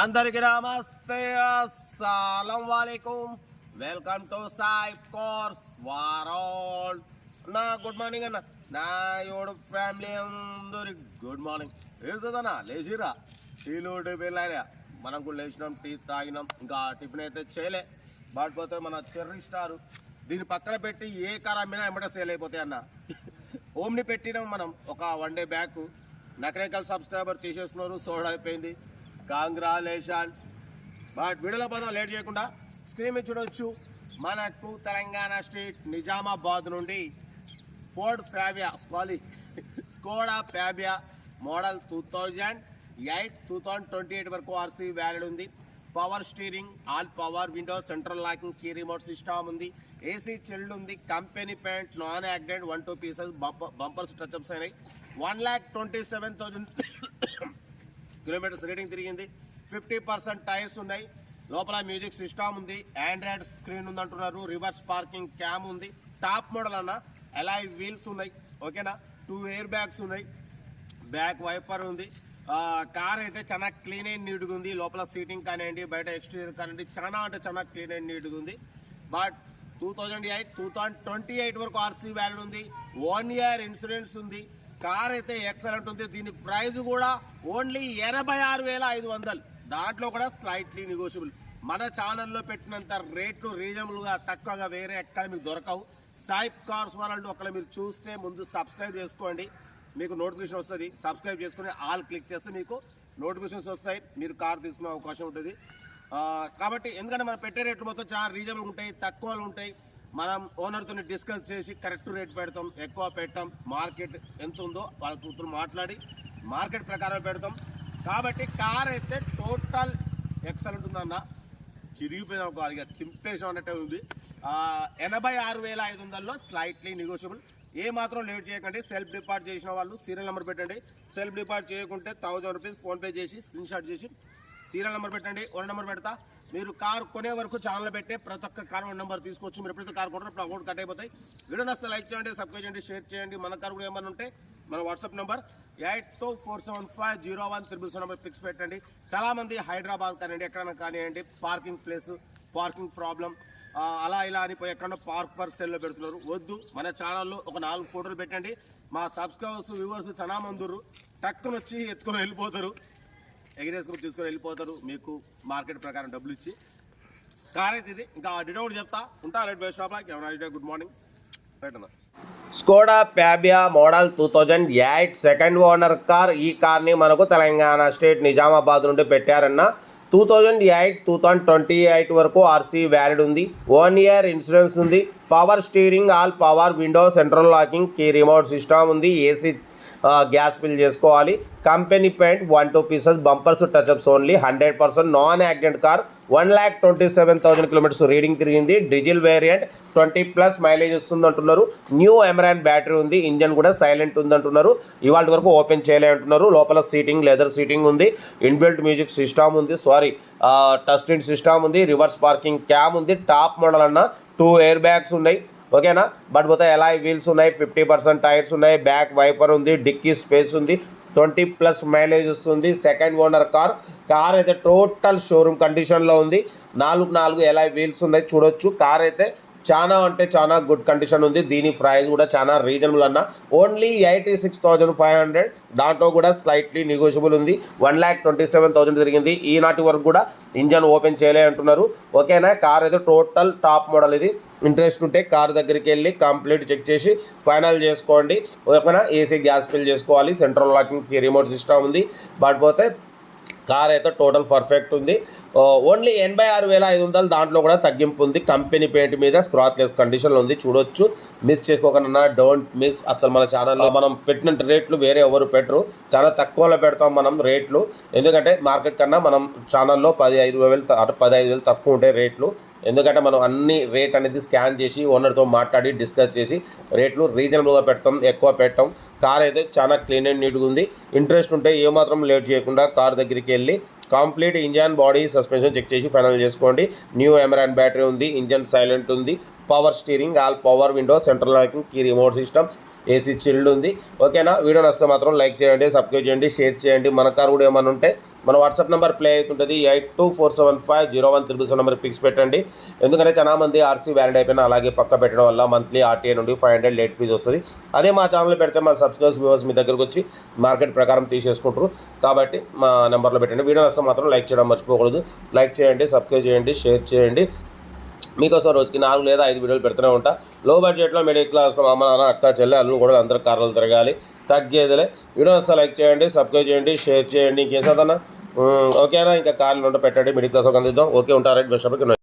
అందరికి నమస్తే. అస్సలం వాలేకుం. వెల్కమ్ టు సాయి కోర్స్ వారాల్. నా గుడ్ మార్నింగ్ అన్న. నా యోడు ఫ్యామిలీ అందరికి గుడ్ మార్నింగ్. ఏదన్నా లేచిరా టీలు టిఫిన్ మనం కూడా లేచినాం టీ తాగినాం. ఇంకా టిఫిన్ అయితే చేయలే. బాటిపోతే మన చెర్రీ స్టార్. దీని పక్కన పెట్టి ఏ కార్ అమ్మినా ఎమ్మట సేల్ అయిపోతాయి అన్న. ఓమ్ని పెట్టినాం మనం. ఒక one day back. Nakrekal subscriber తీసేసుకున్నారు సోడ్ అయిపోయింది. కాంగ్రాలేషన్ బట్ వీడియోలో పదం లేట్ చేయకుండా స్క్రీన్ మీద మనకు తెలంగాణ స్టేట్ నిజామాబాద్ నుండి Ford Fabia స్కాలి Skoda Fabia model two thousand eight two thousand twenty eight వరకు ఆర్సీ వ్యాలిడ్ ఉంది. Power steering all power window central locking key remote system ఉంది. ఏసీ చిల్డ్ ఉంది. Company paint non accident one two pieces bumpers touchups అయినాయి. One lakh twenty seven thousand kilometres reading తిరిగింది. Fifty percent tyres ఉన్నాయి. లోపల music system ఉంది. Android screen ఉంది అంటున్నారు reverse parking cam ఉంది. టాప్ మోడల్ అన్న ఎలాయ్ వీల్స్ ఉన్నాయి. ఓకేనా? టూ ఎయిర్ బ్యాగ్స్ ఉన్నాయి. బ్యాక్ వైపర్ ఉంది. కార్ అయితే చాలా క్లీన్ అండ్ నీట్గా ఉంది. లోపల సీటింగ్ కానివ్వండి బయట ఎక్స్టీరియర్ కానివ్వండి చాలా అంటే చాలా క్లీన్ అండ్ నీట్గా ఉంది. But two thousand eight two thousand twenty eight వరకు ఆర్సీ వ్యాల్యూ ఉంది. వన్ ఇయర్ ఇన్సూరెన్స్ ఉంది. కార్ అయితే ఎక్సలెంట్ ఉంది. దీని ప్రైస్ కూడా ఓన్లీ ఎనభై ఆరు వేల ఐదు వందలు. దాంట్లో కూడా స్లైట్లీ నెగోషియబుల్ మన ఛానల్లో పెట్టినంత రేట్లు రీజనబుల్గా తక్కువగా వేరే ఎక్కడ మీకు దొరకవు. సాయిప్ కార్స్ వాళ్ళంటూ ఒకవేళ మీరు చూస్తే ముందు సబ్స్క్రైబ్ చేసుకోండి. మీకు నోటిఫికేషన్ వస్తుంది. సబ్స్క్రైబ్ చేసుకుని ఆల్ క్లిక్ చేస్తే మీకు నోటిఫికేషన్స్ వస్తాయి. మీరు కార్ తీసుకునే అవకాశం ఉంటుంది. కాబట్టి ఎందుకంటే మనం పెట్టే రేట్లు మొత్తం చాలా రీజనబుల్ ఉంటాయి తక్కువలు ఉంటాయి. మనం ఓనర్తో డిస్కస్ చేసి కరెక్ట్ రేట్ పెడతాం ఎక్కువ పెట్టాం మార్కెట్ ఎంత ఉందో వాళ్ళ కూతురు మాట్లాడి మార్కెట్ ప్రకారం పెడతాం. కాబట్టి కార్ అయితే టోటల్ ఎక్సలెంట్ ఉందన్న చిరిగిపోయిన ఒక ఇక చింపేసాం అన్నట్టే ఉంది. ఎనభై ఆరు వేల ఐదు వందల్లో స్లైట్లీ నెగోషియబుల్ ఏ మాత్రం లేట్ చేయకండి సెల్ఫ్ డిపార్ట్ చేసిన వాళ్ళు సీరియల్ నెంబర్ పెట్టండి. సెల్ఫ్ డిపార్ట్ చేయకుంటే థౌజండ్ రూపీస్ ఫోన్పే చేసి స్క్రీన్ షాట్ చేసి సీరియల్ నెంబర్ పెట్టండి ఓన్ నెంబర్ పెడతా. మీరు కార్ కొనే వరకు ఛానల్ పెట్టే ప్రతి ఒక్క కార్ ఓన్ నెంబర్ తీసుకోవచ్చు. మీరు ఎప్పుడైతే కార్ కొంటారో అప్పుడు అమౌంట్ కట్ అయిపోతాయి. వీడియో నస్తే లైక్ చేయండి సబ్స్క్రైబ్ చేయండి షేర్ చేయండి. మన కార్ కూడా ఏమన్నా ఉంటే మన WhatsApp number eight two four seven five zero one triple seven number fix పెట్టండి. చాలామంది హైదరాబాద్ కానివ్వండి ఎక్కడైనా కానివ్వండి పార్కింగ్ ప్లేస్ పార్కింగ్ ప్రాబ్లం అలా ఇలా అని పోయి ఎక్కడో పార్క్ పర్ సెల్లో పెడుతున్నారు. వద్దు మన ఛానల్లో ఒక నాలుగు ఫోటోలు పెట్టండి. మా సబ్స్క్రైబర్స్ వ్యూవర్స్ చాలా మందురు టక్కున ఎత్తుకొని వెళ్ళిపోతారు. ఎగిరేసుకుని తీసుకొని వెళ్ళిపోతారు మీకు మార్కెట్ ప్రకారం డబ్బులు ఇచ్చి. కార్ ఇది. ఇంకా డిడౌట్ చెప్తా. ఉంటా రెడ్ బై షాప్ ఎవరైనా గుడ్ మార్నింగ్. పెట్టనా? Skoda Fabia model two thousand eight second owner car ఈ కార్ని మనకు తెలంగాణ స్టేట్ నిజామాబాద్ నుండి పెట్టారన్న. Two thousand eight two thousand twenty eight వరకు ఆర్సీ వ్యాలిడ్ ఉంది. వన్ ఇయర్ ఇన్సూరెన్స్ ఉంది. Power steering all power window central locking key remote system ఉంది. AC gas bill చేసుకోవాలి. Company paint one two pieces bumpers touchups only. Hundred percent non accident car. One lakh twenty seven thousand kilometres reading తిరిగింది. Diesel variant twenty plus mileage ఇస్తుంది అంటున్నారు. New Amaron battery ఉంది. Engine కూడా silent ఉంది అంటున్నారు. ఇవాళ వరకు ఓపెన్ చేయలే అంటున్నారు. లోపల సీటింగ్ లెదర్ సీటింగ్ ఉంది. ఇన్బిల్ట్ మ్యూజిక్ సిస్టమ్ ఉంది. సారీ టస్టిన్ సిస్టమ్ ఉంది. రివర్స్ పార్కింగ్ క్యామ్ ఉంది. టాప్ మోడల్ అన్న టూ ఎయిర్ బ్యాగ్స్ ఉన్నాయి. ఓకేనా? బట్ పోతే ఎలా వీల్స్ ఉన్నాయి? ఫిఫ్టీ పర్సెంట్ టైర్స్ ఉన్నాయి. బ్యాక్ వైపర్ ఉంది. డిక్కీ స్పేస్ ఉంది. ట్వంటీ ప్లస్ మైలేజ్ వస్తుంది. Second owner car. కార్ అయితే టోటల్ షోరూమ్ కండిషన్లో ఉంది. నాలుగు నాలుగు ఎలా వీల్స్ ఉన్నాయి చూడొచ్చు. కార్ అయితే చాలా అంటే చాలా గుడ్ కండిషన్ ఉంది. దీని ప్రైస్ కూడా చాలా రీజనబుల్ అన్న. Only eighty six thousand five hundred దాంట్లో కూడా స్లైట్లీ నెగోషియబుల్ ఉంది. One lakh twenty seven thousand జరిగింది ఈనాటి వరకు కూడా ఇంజన్ ఓపెన్ చేయలే అంటున్నారు. ఓకేనా? కార్ అయితే టోటల్ టాప్ మోడల్ ఇది. ఇంట్రెస్ట్ ఉంటే కార్ దగ్గరికి వెళ్ళి కంప్లీట్ చెక్ చేసి ఫైనల్ చేసుకోండి. ఓకేనా? ఏసీ గ్యాస్ ఫిల్ చేసుకోవాలి. సెంట్రల్ లాకింగ్ రిమోట్ సిస్టమ్ ఉంది. బట్ పోతే కార్ అయితే టోటల్ పర్ఫెక్ట్ ఉంది. ఓన్లీ ఎనభై ఆరు వేల ఐదు వందలు దాంట్లో కూడా తగ్గింపు ఉంది. కంపెనీ పెయింట్ మీద స్క్రాచ్లెస్ కండిషన్లో ఉంది. చూడొచ్చు. మిస్ చేసుకోకుండా డోంట్ మిస్. అసలు మన ఛానల్లో మనం పెట్టిన రేట్లు వేరే ఎవరు పెట్టరు. చాలా తక్కువలో పెడతాం మనం రేట్లు. ఎందుకంటే మార్కెట్ కన్నా మనం ఛానల్లో పది ఐదు వేలు త- పది ఐదు వేలు తక్కువ ఉంటాయి రేట్లు. ఎందుకంటే మనం అన్ని రేట్ అనేది స్కాన్ చేసి ఓనర్తో మాట్లాడి డిస్కస్ చేసి రేట్లు రీజనబుల్గా పెడతాం ఎక్కువ పెట్టాం. కార్ అయితే చాలా క్లీన్ అండ్ నీట్గా ఉంది. ఇంట్రెస్ట్ ఉంటే ఏమాత్రం లేట్ చేయకుండా కార్ దగ్గరికి వెళ్ళి complete engine body suspension check చేసి ఫైనల్ చేసుకోండి. న్యూ ఎమరాన్ బ్యాటరీ ఉంది ఇంజన్ సైలెంట్ ఉంది power steering all power window central locking key remote system AC chilled ఉంది. ఓకేనా? వీడియో నచ్చితే మాత్రం లైక్ చేయండి సబ్స్క్రైబ్ చేయండి షేర్ చేయండి. మన కార్ కూడా ఏమైనా ఉంటే మన వాట్సాప్ నెంబర్ ప్లే అవుతుంటుంది eight two four seven five zero one triple seven number fix పెట్టండి. ఎందుకంటే చాలా మంది ఆర్సీ వ్యాలిడ్ అయిపోయినా అలాగే పక్క పెట్టడం వల్ల మంత్లీ ఆర్టీఏ నుండి ఫైవ్ హండ్రెడ్ లేట్ ఫీజు వస్తుంది. అదే మా ఛానల్ పెడితే మా సబ్స్క్రైబర్స్ వ్యూవర్స్ మీ దగ్గరకు వచ్చి మార్కెట్ ప్రకారం తీసేసుకుంటారు. కాబట్టి మా నెంబర్లో పెట్టండి. వీడియో నచ్చితే మాత్రం లైక్ చేయడం మర్చిపోకూడదు. లైక్ చేయండి సబ్స్క్రైబ్ చేయండి షేర్ చేయండి. మీకోసం రోజుకి నాలుగు లేదా ఐదు వీడియోలు పెడుతూనే ఉంటా. లో బడ్జెట్లో మిడిల్ క్లాస్లో అమ్మ నాన్న అక్క చెల్లె అల్లు కూడా అందరూ కార్లు తిరగాలి. తగ్గేదిలే. వీడియో వస్తే లైక్ చేయండి సబ్స్క్రైబ్ చేయండి షేర్ చేయండి. ఇంకేసాదన్నా ఓకేనా? ఇంకా కార్లు ఉంటే పెట్టండి. మిడిల్ క్లాస్ ఒక అందిద్దాం. ఓకే ఉంటారా బెస్ట్